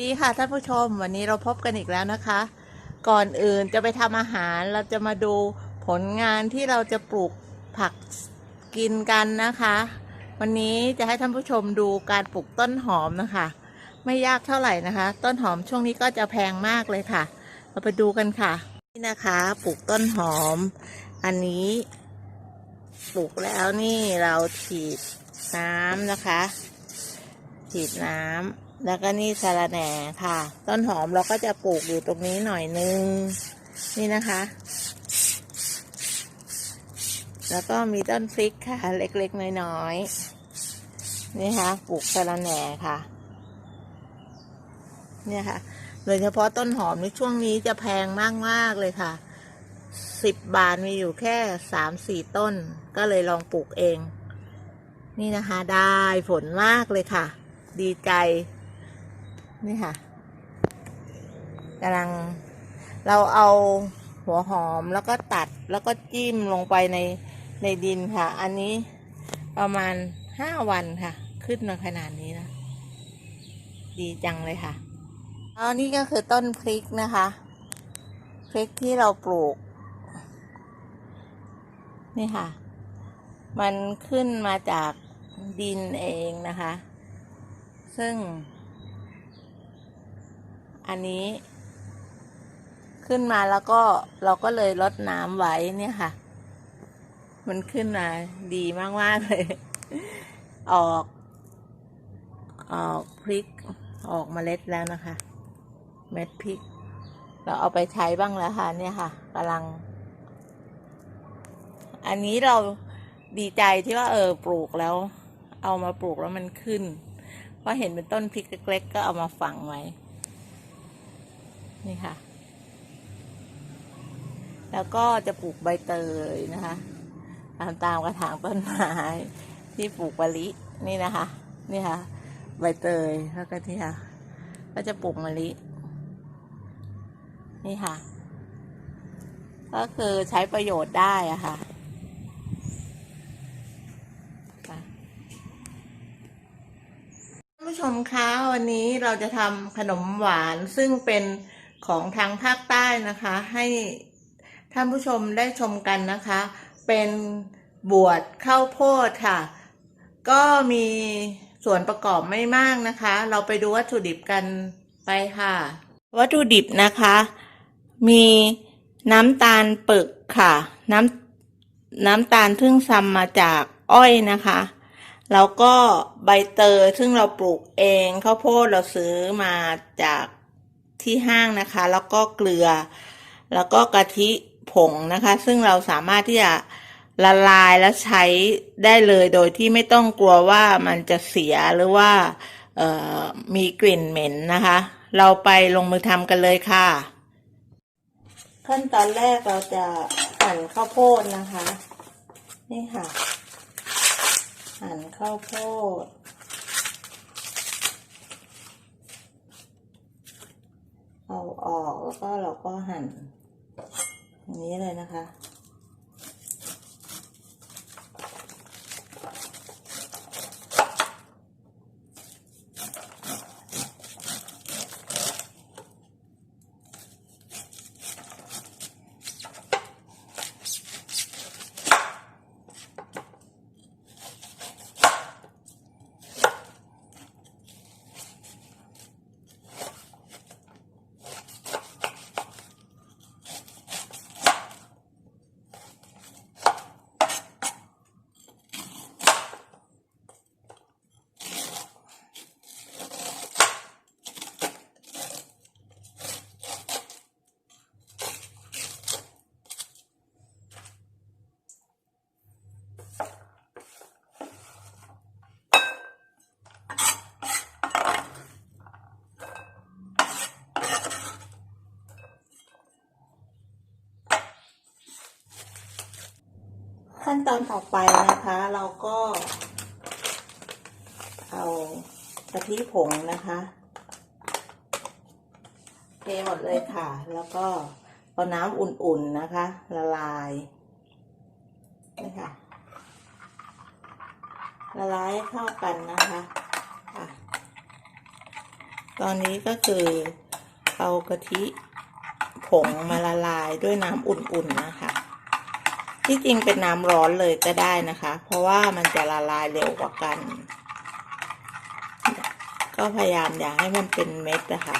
ดีค่ะท่านผู้ชมวันนี้เราพบกันอีกแล้วนะคะ ก่อนอื่นจะไปทำอาหารเราจะมาดูผลงานที่เราจะปลูกผักกินกันนะคะ วันนี้จะให้ท่านผู้ชมดูการปลูกต้นหอมนะคะ ไม่ยากเท่าไหร่นะคะ ต้นหอมช่วงนี้ก็จะแพงมากเลยค่ะ เราไปดูกันค่ะ นี่นะคะปลูกต้นหอม อันนี้ปลูกแล้วนี่เราฉีดน้ำนะคะ ฉีดน้ำ แล้วก็นี่สาระแหน่ค่ะ ต้นหอมเราก็จะปลูกอยู่ตรงนี้หน่อยนึง นี่นะคะ แล้วก็มีต้นพริกค่ะ เล็กๆน้อยๆนี่ค่ะ ปลูกสาระแหน่ค่ะ เนี่ยค่ะ โดยเฉพาะต้นหอมในช่วงนี้จะแพงมากๆเลยค่ะ สิบบาทมีอยู่แค่สามสี่ต้น ก็เลยลองปลูกเอง นี่นะคะ ได้ผลมากเลยค่ะดีใจ นี่ค่ะกำลังเราเอาหัวหอมแล้วก็ตัดแล้วก็จิ้มลงไปในในดินค่ะ อันนี้ประมาณห้าวันค่ะ ขึ้นมาขนาดนี้นะ ดีจังเลยค่ะอานี่ก็คือต้นพริกนะคะ พริกที่เราปลูก นี่ค่ะ มันขึ้นมาจากดินเองนะคะ ซึ่ง อันนี้ขึ้นมาแล้วก็เราก็เลยลดน้ำไว้เนี่ยค่ะ มันขึ้นมาดีมากๆเลย ออก ออกพริกออกมเมล็ดแล้วนะคะ เม็ดพริก เราเอาไปใช้บ้างแล้วค่ะ เนี่ยค่ะกำลัง อันนี้เราดีใจที่ว่าเออปลูกแล้ว เอามาปลูกแล้วมันขึ้นเพราะเห็นเป็นต้นพริกเล็กๆก็เอามาฝังไว้ นี่ค่ะ แล้วก็จะปลูกใบเตยนะคะตามตามกระถางต้นไม้ที่ปลูกมะลินี่นะคะ นี่ค่ะ ใบเตยแล้วก็ที่ค่ะ ก็จะปลูกมะลิ นี่ค่ะ ก็คือใช้ประโยชน์ได้อะค่ะค่ะท่านผู้ชมคะวันนี้เราจะทำขนมหวานซึ่งเป็น ของทางภาคใต้นะคะ ให้ท่านผู้ชมได้ชมกันนะคะ เป็นบวชข้าวโพดค่ะ ก็มีส่วนประกอบไม่มากนะคะ เราไปดูวัตถุดิบกันไปค่ะ วัตถุดิบนะคะ มีน้ำตาลปึกค่ะ น้ำน้ำตาลซึ่งซำมาจากอ้อยนะคะ แล้วก็ใบเตยซึ่งเราปลูกเองข้าวโพดเราซื้อมาจาก ที่ห้างนะคะ แล้วก็เกลือ แล้วก็กะทิผงนะคะ ซึ่งเราสามารถที่จะละลายและใช้ได้เลยโดยที่ไม่ต้องกลัวว่ามันจะเสียหรือว่ามีกลิ่นเหม็นนะคะ เราไปลงมือทำกันเลยค่ะ ขั้นตอนแรกเราจะหั่นข้าวโพดนะคะ นี่ค่ะ หั่นข้าวโพด เอาออก แล้วก็เราก็หั่นอย่างนี้เลยนะคะ ตอนต่อไปนะคะ เราก็ เอากะทิผงนะคะเทหมดเลยค่ะ แล้วก็เอาน้ำอุ่นๆนะคะ ละลายนี่ค่ะ ละลายให้เข้ากันนะคะะตอนนี้ก็คือเอากะทิผงมาละลายด้วยน้ำอุ่นๆนะคะ ที่จริงเป็นน้ำร้อนเลยก็ได้นะคะ เพราะว่ามันจะละลายเร็วกว่ากัน ก็พยายามอย่าให้มันเป็นเม็ดนะคะ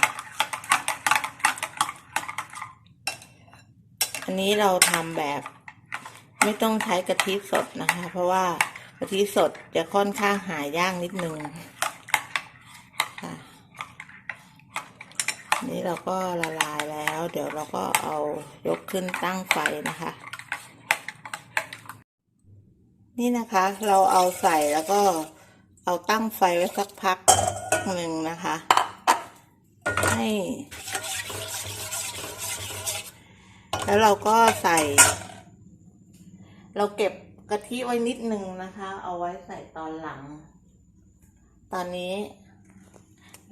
อันนี้เราทำแบบไม่ต้องใช้กะทิสดนะคะ เพราะว่ากะทิสดจะค่อนข้างหายากนิดนึงนี่เราก็ละลายแล้ว เดี๋ยวเราก็เอายกขึ้นตั้งไฟนะคะ นี่นะคะ เราเอาใส่แล้วก็เอาตั้งไฟไว้สักพักหนึ่งนะคะ ให้แล้วเราก็ใส่ เราเก็บกะทิไว้นิดนึงนะคะ เอาไว้ใส่ตอนหลัง ตอนนี้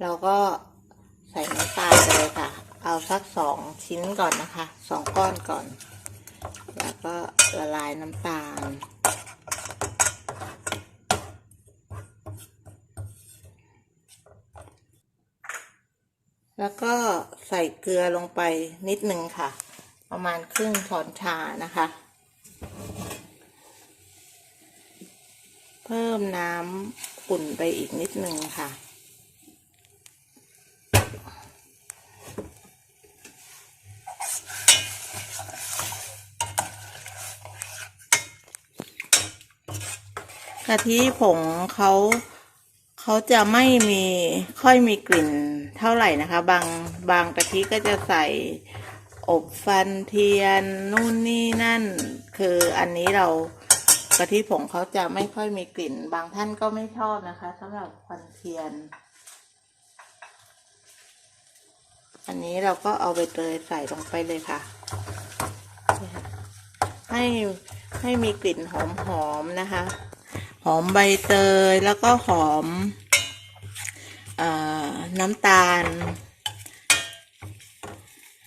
เราก็ใส่น้ำตาลไปเลยค่ะ เอาสักสองชิ้นก่อนนะคะ สองก้อนก่อน แล้วก็ละลายน้ำตาล แล้วก็ใส่เกลือลงไปนิดหนึ่งค่ะ ประมาณครึ่งช้อนชานะคะ เพิ่มน้ำอุ่นไปอีกนิดหนึ่งค่ะกะทิผงเขา เขาจะไม่มีค่อยมีกลิ่นเท่าไหร่นะคะ บางบางกะทิก็จะใส่อบฟันเทียนนู่นนี่นั่น คืออันนี้เรากะทิผงเขาจะไม่ค่อยมีกลิ่น บางท่านก็ไม่ชอบนะคะสำหรับควันเทียน อันนี้เราก็เอาใบเตยใส่ลงไปเลยค่ะ ให้ให้มีกลิ่นหอมๆนะคะ หอมใบเตยแล้วก็หอมอน้ำตาล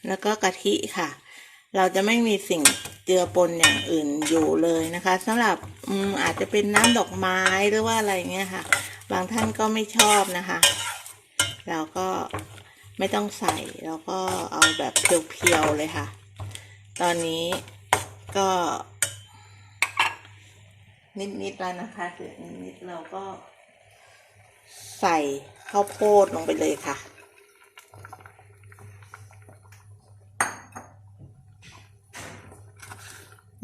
แล้วก็กะทิค่ะ เราจะไม่มีสิ่งเจือปนอย่างอื่นอยู่เลยนะคะสำหรับอืมอาจจะเป็นน้ำดอกไม้หรือว่าอะไรเงี้ยค่ะ บางท่านก็ไม่ชอบนะคะ เราก็ไม่ต้องใส่เราก็เอาแบบเพียวๆเลยค่ะ ตอนนี้ก็ นิดๆแล้วนะคะเดือดนิดๆเราก็ ใส่ข้าวโพดลงไปเลยค่ะ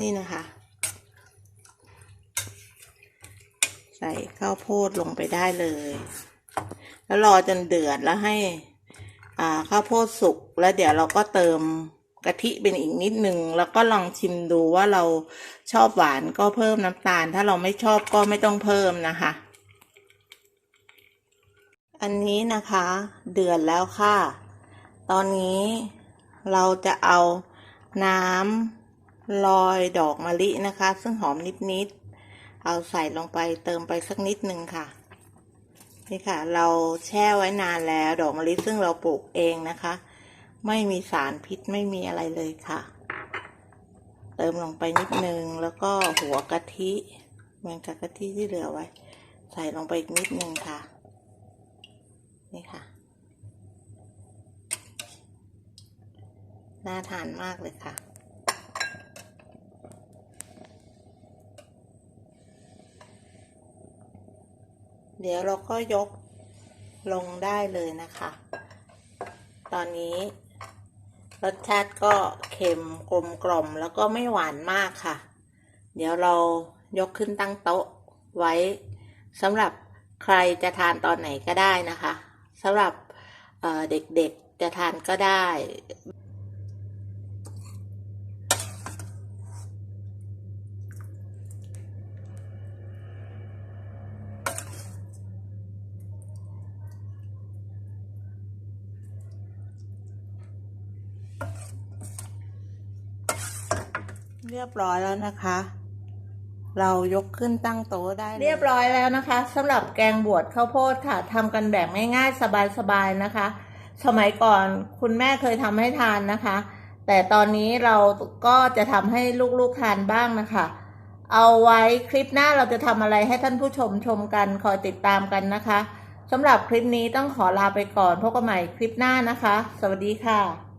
นี่นะคะ ใส่ข้าวโพดลงไปได้เลย แล้วรอจนเดือดแล้วให้ข้าวโพดสุกแล้วเดี๋ยวเราก็เติม กะทิเป็นอีกนิดหนึ่งแล้วก็ลองชิมดูว่าเราชอบหวานก็เพิ่มน้ำตาล ถ้าเราไม่ชอบก็ไม่ต้องเพิ่มนะคะ อันนี้นะคะ เดือดแล้วค่ะ ตอนนี้เราจะเอาน้ำลอยดอกมะลินะคะ ซึ่งหอมนิดๆเอาใส่ลงไปเติมไปสักนิดนึงค่ะนี่ค่ะ เราแช่ไว้นานแล้วดอกมะลิซึ่งเราปลูกเองนะคะ ไม่มีสารพิษไม่มีอะไรเลยค่ะ เติมลงไปนิดนึง แล้วก็หัวกะทิเหมือนกับกะทิที่เหลือไว้ ใส่ลงไปอีกนิดนึงค่ะ นี่ค่ะ น่าทานมากเลยค่ะเดี๋ยวเราก็ยกลงได้เลยนะคะ ตอนนี้ รสชาติก็เค็มกลมกล่อมแล้วก็ไม่หวานมากค่ะ เดี๋ยวเรายกขึ้นตั้งโต๊ะไว้สำหรับใครจะทานตอนไหนก็ได้นะคะสำหรับเด็กๆจะทานก็ได้ เรียบร้อยแล้วนะคะ เรายกขึ้นตั้งโต๊ะได้ เรียบร้อยแล้วนะคะสำหรับแกงบวชข้าวโพดค่ะทำกันแบบง่ายๆ สบายๆนะคะ สมัยก่อนคุณแม่เคยทำให้ทานนะคะ แต่ตอนนี้เราก็จะทำให้ลูกๆทานบ้างนะคะ เอาไว้คลิปหน้าเราจะทำอะไรให้ท่านผู้ชมชมกันคอยติดตามกันนะคะสำหรับคลิปนี้ต้องขอลาไปก่อนพบกันใหม่คลิปหน้านะคะ สวัสดีค่ะ